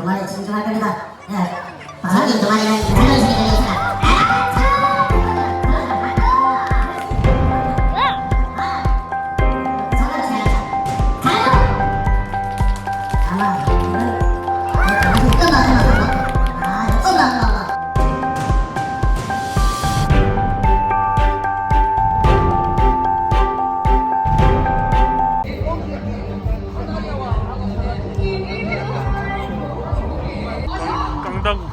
तुम्हाला तुमच्या मार्गाने का पाहा तुम्हाला 깡다구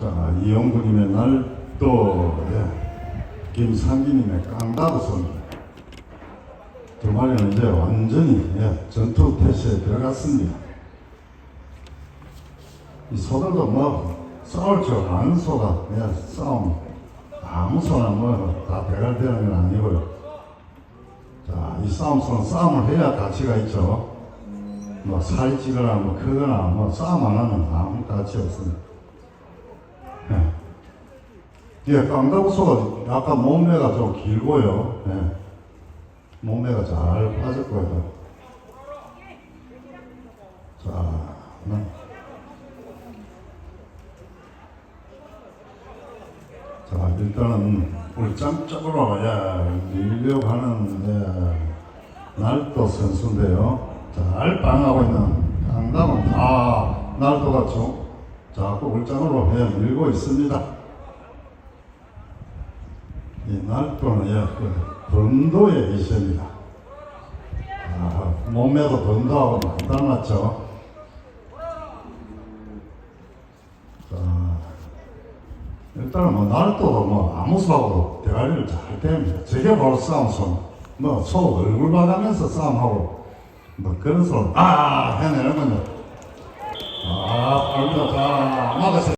자, 이영구님의 날또 예, 김상기님의 깡다구선 두마리는 이제 완전히 예, 전투 태세에 들어갔습니다. 이 소들도 뭐 싸울 줄 아는 소가 예, 싸움 아무 소나 뭐다 대갈되는 건 아니고요. 자, 이 싸움 소는 싸움을 해야 가치가 있죠. 뭐 살이 찌거나 뭐 크거나 뭐 싸움 안 하면 아무 가치 없습니다. 예. 예, 깡다구소가 아까 몸매가 좀 길고요. 예. 몸매가 잘 빠졌고요. 자, 네. 자, 일단은 울장 쪽으로 예, 밀려고 하는 예, 날도 선수인데요. 잘 방하고 있는 강남은 다 날도가 좀 자꾸 울장으로 예, 밀고 있습니다. 이 날도는 예, 그 번도의 이세입니다. 아, 몸매도 번도하고 많이 닮았죠. 자, 일단은 뭐 날도도 뭐 아무 수하고도 대가리를 잘 댑니다. 저게 바로 싸움 손. 뭐 소 얼굴 봐가면서 싸움하고 뭐 그런 소리 아 해내는 건요.